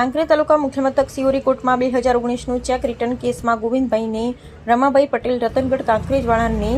કાંકરેજ તાલુકા મુખ્ય મથક સિયોરી કોર્ટમાં બે હજાર ઓગણીસનું ચેક રિટર્ન કેસમાં ગોવિંદભાઈને રમાભાઈ પટેલ, રતનગઢ કાંકરેજવાળાને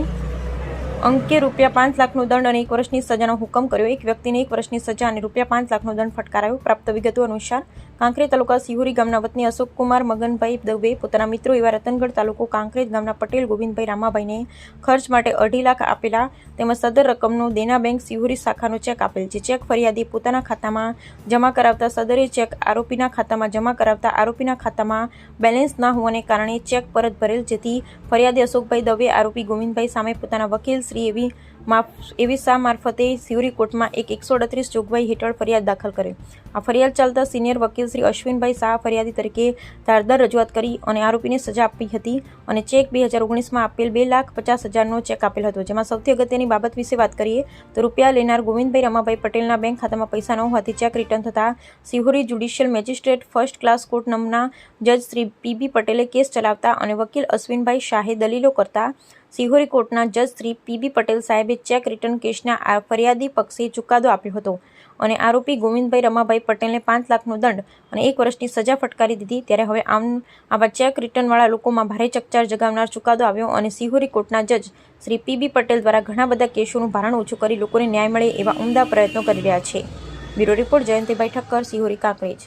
અંકે રૂપિયા પાંચ લાખનો દંડ અને એક વર્ષની સજાનો હુકમ કર્યો. એક વ્યક્તિને એક વર્ષની સજા અને રૂપિયા પાંચ લાખનો દંડ ફટકારાયો. પ્રાપ્ત વિગતો અનુસાર, કાંકરેજ તાલુકા સિહોરી ગામના વતની અશોકકુમાર મગનભાઈ દવે પોતાના મિત્રો એવા રતનગઢ તાલુકો કાંકરેજ ગામના પટેલ ગોવિંદભાઈ રામાભાઈને ખર્ચ માટે અઢી લાખ આપેલા તેમજ સદર રકમનો દેના બેંક સિહોરી શાખાનો ચેક આપેલ છે. ચેક ફરિયાદી પોતાના ખાતામાં જમા કરાવતા સદરે ચેક આરોપીના ખાતામાં જમા કરાવતા આરોપીના ખાતામાં બેલેન્સ ના હોવાને કારણે ચેક પરત ભરેલ. જેથી ફરિયાદી અશોકભાઈ દવે, આરોપી ગોવિંદભાઈ સામે પોતાના વકીલ શ્રી એવી માફ, એવી શા મારફતે સિવરી કોર્ટમાં એક એકસો અડત્રીસ જોગવાઈ હેઠળ ફરિયાદ દાખલ કરી. આ ફરિયાદ ચાલતા સિનિયર વકીલ શ્રી અશ્વિનભાઈ શાહ ફરિયાદી તરીકે ધારદાર રજૂઆત કરી અને આરોપીને સજા આપી હતી અને ચેક બે હજાર ઓગણીસમાં આપેલ બે લાખ પચાસ હજારનો ચેક આપેલ હતો. જેમાં સૌથી અગત્યની બાબત વિશે વાત કરીએ તો રૂપિયા લેનાર ગોવિંદભાઈ રમાભાઈ પટેલના બેંક ખાતામાં પૈસા ન હોવાથી ચેક રિટર્ન થતાં Sihori judicial magistrate first class court નામના જજ શ્રી પીબી પટેલે કેસ ચલાવતા અને વકીલ અશ્વિનભાઈ શાહે દલીલો કરતા સિહોરી કોર્ટના જજ શ્રી પીબી પટેલ સાહેબે ચેક રિટર્ન કેસના આ ફરિયાદી પક્ષે ચુકાદો આપ્યો હતો અને આરોપી ગોવિંદભાઈ રમાભાઈ પટેલને પાંચ લાખનો દંડ અને એક વર્ષની સજા ફટકારી દીધી. ત્યારે હવે આમ આવા ચેક રિટર્નવાળા લોકોમાં ભારે ચકચાર જગાવનાર ચુકાદો આવ્યો અને સિહોરી કોર્ટના જજ શ્રી પીબી પટેલ દ્વારા ઘણા બધા કેસોનું ભારણ ઓછું કરી લોકોને ન્યાય મળે એવા ઉમદા પ્રયત્નો કરી રહ્યા છે. Bureau report Jayantibhai Thakkar, Sihori Kankrej.